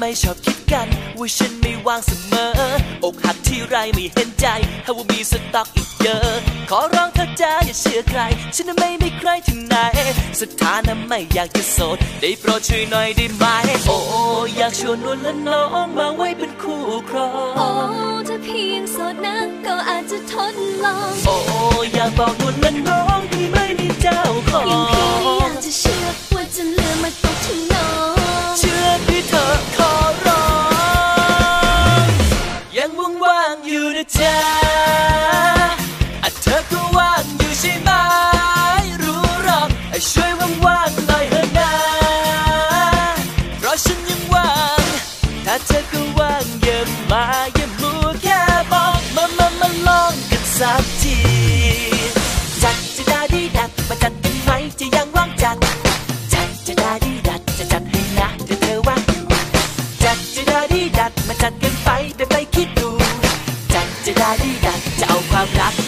ไม่ชอบคิดกัน ว่าฉันไม่ว่างเสมอ อกหักที่ไรไม่เห็นใจถ้าว่ามีสต็อกอีกเยอะ ขอร้องเธอจ้าอย่าเชื่อใคร ฉันน่ะไม่มีใครถึงไหน สถานะไม่อยากจะโสด ได้โปรดช่วยหน่อยได้ไหม โอ้อยากชวนนวลและน้องมาไว้เป็นคู่ครอโอ้งถ้าเพียงโสดนะก็อาจจะทดลอง โอ้อยากบอกนวลและน้อง เธอก็ว่างอยู่ใช่ไหม รู้หรอกช่วยว่างๆหน่อยเถอะนะ เพราะฉันยังว่าง ถ้าเธอก็ว่างอย่ามาอย่ามัวแค่บอกมามามาลองกันสักที จัดจะได้ดีดัดมาจัดกันไหมจะยังว่างจัด จัดจะได้ดีดัดจะจัดให้นะถ้าเธอว่างจัดจะได้ดีดัดมาจัดกันไปได้ about that